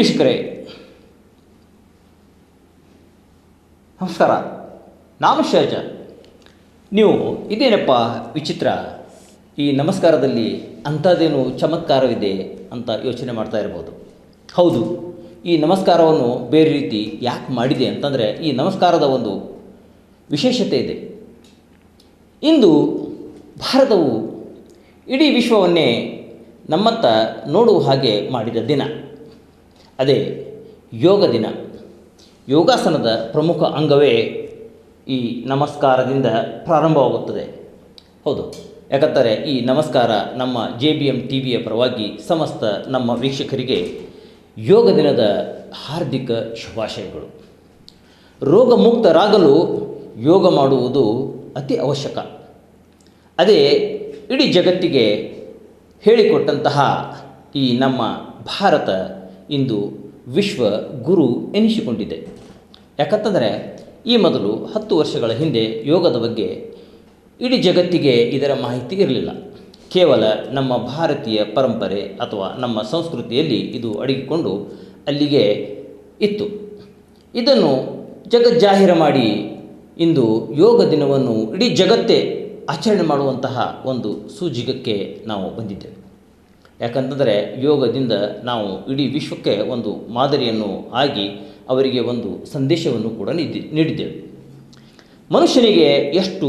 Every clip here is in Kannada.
ವೀಕ್ಷಕರೇ ನಮಸ್ಕಾರ. ನಾನು ಶಹಜ ನೀವು ಇದೇನಪ್ಪ ವಿಚಿತ್ರ? ಈ ನಮಸ್ಕಾರದಲ್ಲಿ ಅಂಥದ್ದೇನು ಚಮತ್ಕಾರವಿದೆ ಅಂತ ಯೋಚನೆ ಮಾಡ್ತಾ ಇರ್ಬೋದು. ಹೌದು, ಈ ನಮಸ್ಕಾರವನ್ನು ಬೇರೆ ರೀತಿ ಯಾಕೆ ಮಾಡಿದೆ ಅಂತಂದರೆ ಈ ನಮಸ್ಕಾರದ ಒಂದು ವಿಶೇಷತೆ ಇದೆ. ಇಂದು ಭಾರತವು ಇಡೀ ವಿಶ್ವವನ್ನೇ ನಮ್ಮತ್ತ ನೋಡುವ ಹಾಗೆ ಮಾಡಿದ ದಿನ. ಅದೇ ಯೋಗ ದಿನ. ಯೋಗಾಸನದ ಪ್ರಮುಖ ಅಂಗವೇ ಈ ನಮಸ್ಕಾರದಿಂದ ಪ್ರಾರಂಭವಾಗುತ್ತದೆ. ಹೌದು. ಯಾಕಂದರೆ ಈ ನಮಸ್ಕಾರ ನಮ್ಮ ಜೆ ಬಿ ಎಂ ಟಿ ವಿಯ ಪರವಾಗಿ ಸಮಸ್ತ ನಮ್ಮ ವೀಕ್ಷಕರಿಗೆ ಯೋಗ ದಿನದ ಹಾರ್ದಿಕ ಶುಭಾಶಯಗಳು. ರೋಗ ಮುಕ್ತರಾಗಲು ಯೋಗ ಮಾಡುವುದು ಅತಿ ಅವಶ್ಯಕ. ಅದೇ ಇಡೀ ಜಗತ್ತಿಗೆ ಹೇಳಿಕೊಟ್ಟಂತಹ ಈ ನಮ್ಮ ಭಾರತ ಇಂದು ವಿಶ್ವ ಗುರು ಎನಿಸಿಕೊಂಡಿದೆ. ಯಾಕಂತಂದರೆ, ಈ ಮೊದಲು ಹತ್ತು ವರ್ಷಗಳ ಹಿಂದೆ ಯೋಗದ ಬಗ್ಗೆ ಇಡೀ ಜಗತ್ತಿಗೆ ಇದರ ಮಾಹಿತಿ ಇರಲಿಲ್ಲ. ಕೇವಲ ನಮ್ಮ ಭಾರತೀಯ ಪರಂಪರೆ ಅಥವಾ ನಮ್ಮ ಸಂಸ್ಕೃತಿಯಲ್ಲಿ ಇದು ಅಡಗಿಕೊಂಡು ಅಲ್ಲಿಗೆ ಇತ್ತು. ಇದನ್ನು ಜಗಜ್ಜಾಹೀರ ಮಾಡಿ ಇಂದು ಯೋಗ ದಿನವನ್ನು ಇಡೀ ಜಗತ್ತೇ ಆಚರಣೆ ಮಾಡುವಂತಹ ಒಂದು ಸೂಜಿಗಕ್ಕೆ ನಾವು ಬಂದಿದ್ದೇವೆ. ಯಾಕಂತಂದರೆ ಯೋಗದಿಂದ ನಾವು ಇಡೀ ವಿಶ್ವಕ್ಕೆ ಒಂದು ಮಾದರಿಯನ್ನು ಆಗಿ ಅವರಿಗೆ ಒಂದು ಸಂದೇಶವನ್ನು ಕೂಡ ನೀಡಿ ನೀಡಿದ್ದೇವೆ. ಮನುಷ್ಯನಿಗೆ ಎಷ್ಟು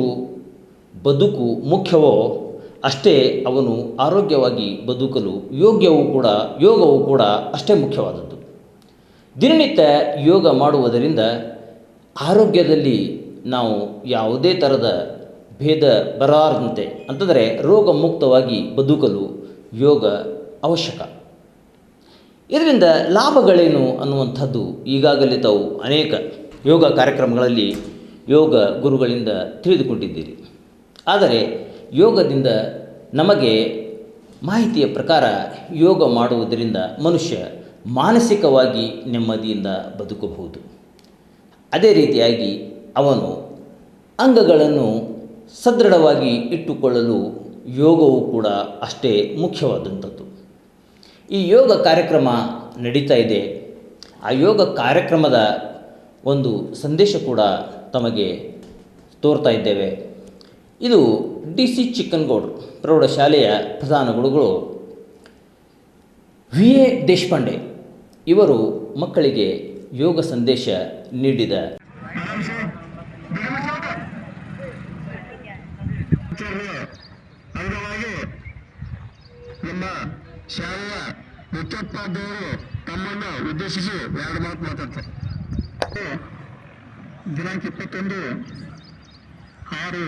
ಬದುಕು ಮುಖ್ಯವೋ ಅಷ್ಟೇ ಅವನು ಆರೋಗ್ಯವಾಗಿ ಬದುಕಲು ಯೋಗ್ಯವೂ ಕೂಡ, ಯೋಗವು ಕೂಡ ಅಷ್ಟೇ ಮುಖ್ಯವಾದದ್ದು. ದಿನನಿತ್ಯ ಯೋಗ ಮಾಡುವುದರಿಂದ ಆರೋಗ್ಯದಲ್ಲಿ ನಾವು ಯಾವುದೇ ಥರದ ಭೇದ ಬರಾರದಂತೆ ಅಂತಂದರೆ ರೋಗ ಮುಕ್ತವಾಗಿ ಬದುಕಲು ಯೋಗ ಅವಶ್ಯಕ. ಇದರಿಂದ ಲಾಭಗಳೇನು ಅನ್ನುವಂಥದ್ದು ಈಗಾಗಲೇ ತಾವು ಅನೇಕ ಯೋಗ ಕಾರ್ಯಕ್ರಮಗಳಲ್ಲಿ ಯೋಗ ಗುರುಗಳಿಂದ ತಿಳಿದುಕೊಂಡಿದ್ದೀರಿ. ಆದರೆ ಯೋಗದಿಂದ ನಮಗೆ ಮಾಹಿತಿಯ ಪ್ರಕಾರ ಯೋಗ ಮಾಡುವುದರಿಂದ ಮನುಷ್ಯ ಮಾನಸಿಕವಾಗಿ ನೆಮ್ಮದಿಯಿಂದ ಬದುಕಬಹುದು. ಅದೇ ರೀತಿಯಾಗಿ ಅವನು ಅಂಗಗಳನ್ನು ಸದೃಢವಾಗಿ ಇಟ್ಟುಕೊಳ್ಳಲು ಯೋಗವು ಕೂಡ ಅಷ್ಟೇ ಮುಖ್ಯವಾದಂಥದ್ದು. ಈ ಯೋಗ ಕಾರ್ಯಕ್ರಮ ನಡೀತಾ ಇದೆ. ಆ ಯೋಗ ಕಾರ್ಯಕ್ರಮದ ಒಂದು ಸಂದೇಶ ಕೂಡ ತಮಗೆ ತೋರ್ತಾ ಇದ್ದೇವೆ. ಇದು ಡಿ ಸಿ ಚಿಕ್ಕನಗೌಡ್ ಪ್ರೌಢಶಾಲೆಯ ಪ್ರಧಾನ ಗುರುಗಳು ವಿ ಎ ದೇಶಪಾಂಡೆ ಇವರು ಮಕ್ಕಳಿಗೆ ಯೋಗ ಸಂದೇಶ ನೀಡಿದ ನಮ್ಮ ಶಾಲೆಯ ಮುಖ್ಯೋಪಾಧ್ಯಾಯರು ತಮ್ಮನ್ನು ಉದ್ದೇಶಿಸಿ ಎರಡು ಮಾತು ಮಾತಾಡ್ತಾರೆ. ದಿನಾಂಕ ಇಪ್ಪತ್ತೊಂದು ಆರು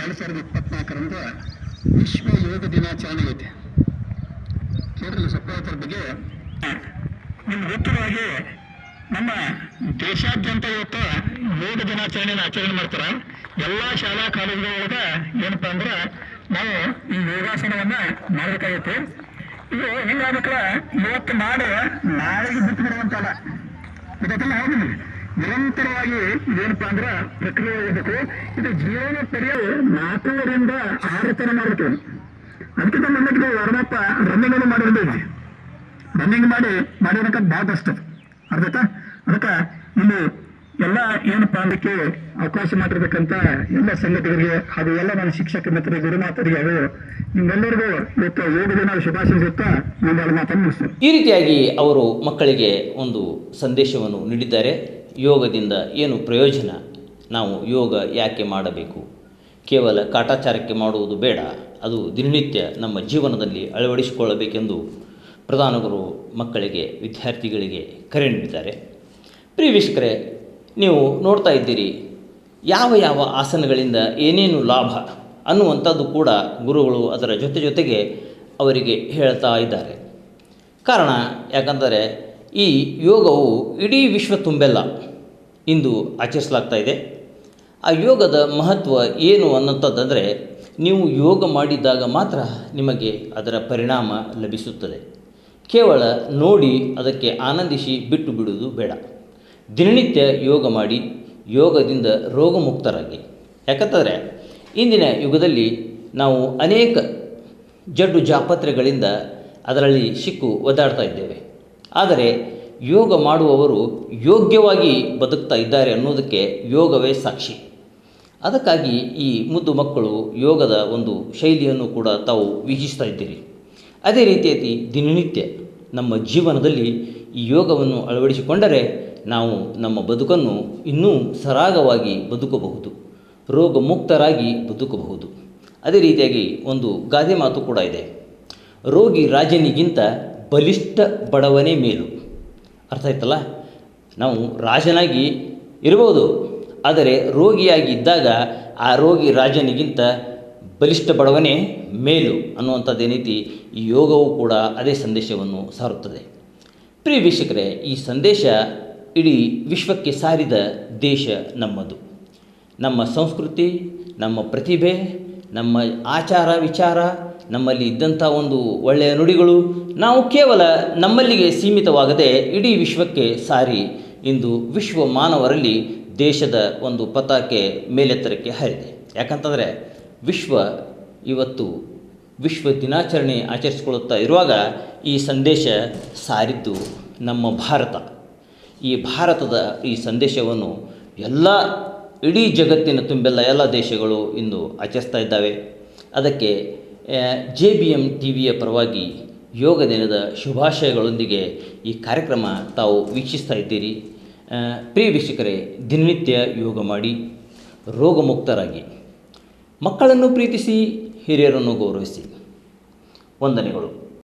ಎರಡು ಸಾವಿರದ ಇಪ್ಪತ್ನಾಲ್ಕರಂದು ವಿಶ್ವ ಯೋಗ ದಿನಾಚರಣೆ ಐತೆ ಕೇರಳ ಸಪ್ರಾತರ ಬಗ್ಗೆ? ನಿಮ್ಗೆ ಗೊತ್ತಿರುವಾಗೆ ನಮ್ಮ ದೇಶಾದ್ಯಂತ ಇವತ್ತು ಯೋಗ ದಿನಾಚರಣೆಯನ್ನು ಆಚರಣೆ ಮಾಡ್ತಾರೆ. ಎಲ್ಲ ಶಾಲಾ ಕಾಲೇಜುಗಳೊಳಗ ಏನಪ್ಪಾ ಅಂದ್ರೆ ನಾವು ಈ ಯೋಗಾಸನವನ್ನ ಮಾಡಬೇಕಾಗಿತ್ತು ಇದು ಹಿಂಗಾಗ್ಬೇಕಲ್ಲ ಇವತ್ತು ಮಾಡಿ ನಾಳೆಗೆ ಬಿಟ್ಟು ಬಿಡುವಂತಲ್ಲ ಇದಕ್ಕೆಲ್ಲ ಹೌದಿಲ್ಲ ನಿರಂತರವಾಗಿ ಏನಪ್ಪಾ ಅಂದ್ರೆ ಪ್ರಕ್ರಿಯೆ ಆಗಬೇಕು. ಇದು ಜೀವನ ಪರ್ಯಾಯ ನಾಲ್ಕೂವರಿಂದ ಆರು ತರ ಮಾಡ್ಬೇಕು ಅದಕ್ಕಿಂತ ನಮಗೆ ವರ್ಮಪ್ಪ ರನ್ನಿಂಗ್ ಅನ್ನು ಮಾಡಿರ್ಬೇಕು ರನ್ನಿಂಗ್ ಮಾಡಿ ಮಾಡಿರಕ್ಕ ಭಾಳ ಕಷ್ಟ ಅರ್ಧಕ್ಕ ಅದಕ್ಕೆ ಇಲ್ಲಿ ಎಲ್ಲ ಏನಪ್ಪಾ ಅದಕ್ಕೆ ಅವಕಾಶ ಮಾಡಿರ್ತಕ್ಕಂಥ ಎಲ್ಲ ಸಂಗತಿಗಳಿಗೆ ಹಾಗೂ ಎಲ್ಲ ನನ್ನ ಶಿಕ್ಷಕ ಮಿತ್ರರಿಗೆ ಗುರುಮಾತರಿಗೆ ಅವರು ನಿಮ್ಮೆಲ್ಲರಿಗೂ ಇವತ್ತು ಯೋಗ ದಿನ ಶುಭಾಶಯಿಸುತ್ತಾ ನನ್ನ ಮಾತನ್ನು ಮುಗಿಸ್ತೇನೆ. ಈ ರೀತಿಯಾಗಿ ಅವರು ಮಕ್ಕಳಿಗೆ ಒಂದು ಸಂದೇಶವನ್ನು ನೀಡಿದ್ದಾರೆ. ಯೋಗದಿಂದ ಏನು ಪ್ರಯೋಜನ? ನಾವು ಯೋಗ ಯಾಕೆ ಮಾಡಬೇಕು? ಕೇವಲ ಕಾಟಾಚಾರಕ್ಕೆ ಮಾಡುವುದು ಬೇಡ, ಅದು ದಿನನಿತ್ಯ ನಮ್ಮ ಜೀವನದಲ್ಲಿ ಅಳವಡಿಸಿಕೊಳ್ಳಬೇಕೆಂದು ಪ್ರಧಾನ ಗುರು ಮಕ್ಕಳಿಗೆ, ವಿದ್ಯಾರ್ಥಿಗಳಿಗೆ ಕರೆ ನೀಡಿದ್ದಾರೆ. ಪ್ರಿಯ ವೀಕ್ಷಕರೇ ನೀವು ನೋಡ್ತಾ ಇದ್ದೀರಿ. ಯಾವ ಯಾವ ಆಸನಗಳಿಂದ ಏನೇನು ಲಾಭ ಅನ್ನುವಂಥದ್ದು ಕೂಡ ಗುರುಗಳು ಅದರ ಜೊತೆ ಜೊತೆಗೆ ಅವರಿಗೆ ಹೇಳ್ತಾ ಇದ್ದಾರೆ. ಕಾರಣ ಯಾಕಂದರೆ ಈ ಯೋಗವು ಇಡೀ ವಿಶ್ವ ತುಂಬೆಲ್ಲ ಇಂದು ಆಚರಿಸಲಾಗ್ತಾ ಇದೆ. ಆ ಯೋಗದ ಮಹತ್ವ ಏನು ಅನ್ನೋಂಥದ್ದಂದರೆ ನೀವು ಯೋಗ ಮಾಡಿದಾಗ ಮಾತ್ರ ನಿಮಗೆ ಅದರ ಪರಿಣಾಮ ಲಭಿಸುತ್ತದೆ. ಕೇವಲ ನೋಡಿ ಅದಕ್ಕೆ ಆನಂದಿಸಿ ಬಿಟ್ಟು ಬಿಡುವುದು ಬೇಡ. ದಿನನಿತ್ಯ ಯೋಗ ಮಾಡಿ ಯೋಗದಿಂದ ರೋಗಮುಕ್ತರಾಗಿ. ಯಾಕಂತಂದರೆ, ಇಂದಿನ ಯುಗದಲ್ಲಿ ನಾವು ಅನೇಕ ಜಡ್ಡು ಜಾಪತ್ರೆಗಳಿಂದ ಅದರಲ್ಲಿ ಸಿಕ್ಕು ಒದ್ದಾಡ್ತಾ ಇದ್ದೇವೆ. ಆದರೆ, ಯೋಗ ಮಾಡುವವರು ಯೋಗ್ಯವಾಗಿ ಬದುಕ್ತಾ ಇದ್ದಾರೆ ಅನ್ನೋದಕ್ಕೆ ಯೋಗವೇ ಸಾಕ್ಷಿ. ಅದಕ್ಕಾಗಿ ಈ ಮುದ್ದು ಮಕ್ಕಳು ಯೋಗದ ಒಂದು ಶೈಲಿಯನ್ನು ಕೂಡ ತಾವು ವೀಕ್ಷಿಸ್ತಾ ಇದ್ದೀರಿ. ಅದೇ ರೀತಿಯಾಗಿ ದಿನನಿತ್ಯ ನಮ್ಮ ಜೀವನದಲ್ಲಿ ಈ ಯೋಗವನ್ನು ಅಳವಡಿಸಿಕೊಂಡರೆ ನಾವು ನಮ್ಮ ಬದುಕನ್ನು ಇನ್ನೂ ಸರಾಗವಾಗಿ ಬದುಕಬಹುದು ರೋಗ ಮುಕ್ತರಾಗಿ ಬದುಕಬಹುದು. ಅದೇ ರೀತಿಯಾಗಿ ಒಂದು ಗಾದೆ ಮಾತು ಕೂಡ ಇದೆ. ರೋಗಿ ರಾಜನಿಗಿಂತ ಬಲಿಷ್ಠ ಬಡವನೇ ಮೇಲು. ಅರ್ಥ ಆಯ್ತಲ್ಲ? ನಾವು ರಾಜನಾಗಿ ಇರಬಹುದು, ಆದರೆ ರೋಗಿಯಾಗಿ ಇದ್ದಾಗ ಆ ರೋಗಿ ರಾಜನಿಗಿಂತ ಬಲಿಷ್ಠ ಬಡವನೇ ಮೇಲು ಅನ್ನುವಂಥದ್ದು ಏನೈತಿ ಈ ಯೋಗವು ಕೂಡ ಅದೇ ಸಂದೇಶವನ್ನು ಸಾರುತ್ತದೆ. ಪ್ರಿಯ ವೀಕ್ಷಕರೇ, ಈ ಸಂದೇಶ ಇಡೀ ವಿಶ್ವಕ್ಕೆ ಸಾರಿದ ದೇಶ ನಮ್ಮದು. ನಮ್ಮ ಸಂಸ್ಕೃತಿ, ನಮ್ಮ ಪ್ರತಿಭೆ, ನಮ್ಮ ಆಚಾರ ವಿಚಾರ, ನಮ್ಮಲ್ಲಿ ಇದ್ದಂಥ ಒಂದು ಒಳ್ಳೆಯ ನುಡಿಗಳು ನಾವು ಕೇವಲ ನಮ್ಮಲ್ಲಿಗೆ ಸೀಮಿತವಾಗದೆ ಇಡೀ ವಿಶ್ವಕ್ಕೆ ಸಾರಿ ಇಂದು ವಿಶ್ವ ಮಾನವರಲ್ಲಿ ದೇಶದ ಒಂದು ಪತಾಕೆ ಮೇಲೆತ್ತರಕ್ಕೆ ಹರಿದೆ ಯಾಕಂತಂದರೆ ವಿಶ್ವ ಇವತ್ತು ವಿಶ್ವ ದಿನಾಚರಣೆ ಆಚರಿಸಿಕೊಳ್ಳುತ್ತಾ ಇರುವಾಗ ಈ ಸಂದೇಶ ಸಾರಿದ್ದು ನಮ್ಮ ಭಾರತ. ಈ ಭಾರತದ ಈ ಸಂದೇಶವನ್ನು ಎಲ್ಲ ಇಡೀ ಜಗತ್ತಿನ ತುಂಬೆಲ್ಲ, ಎಲ್ಲ ದೇಶಗಳು ಇಂದು ಆಚರಿಸ್ತಾ ಇದ್ದಾವೆ. ಅದಕ್ಕೆ ಜೆ ಬಿ ಎಂ ಟಿ ವಿಯ ಪರವಾಗಿ ಯೋಗ ದಿನದ ಶುಭಾಶಯಗಳೊಂದಿಗೆ ಈ ಕಾರ್ಯಕ್ರಮ ತಾವು ವೀಕ್ಷಿಸ್ತಾ ಇದ್ದೀರಿ. ಪ್ರಿಯ ವೀಕ್ಷಕರೇ, ದಿನನಿತ್ಯ ಯೋಗ ಮಾಡಿ, ರೋಗಮುಕ್ತರಾಗಿ, ಮಕ್ಕಳನ್ನು ಪ್ರೀತಿಸಿ, ಹಿರಿಯರನ್ನು ಗೌರವಿಸಿ. ವಂದನೆಗಳು.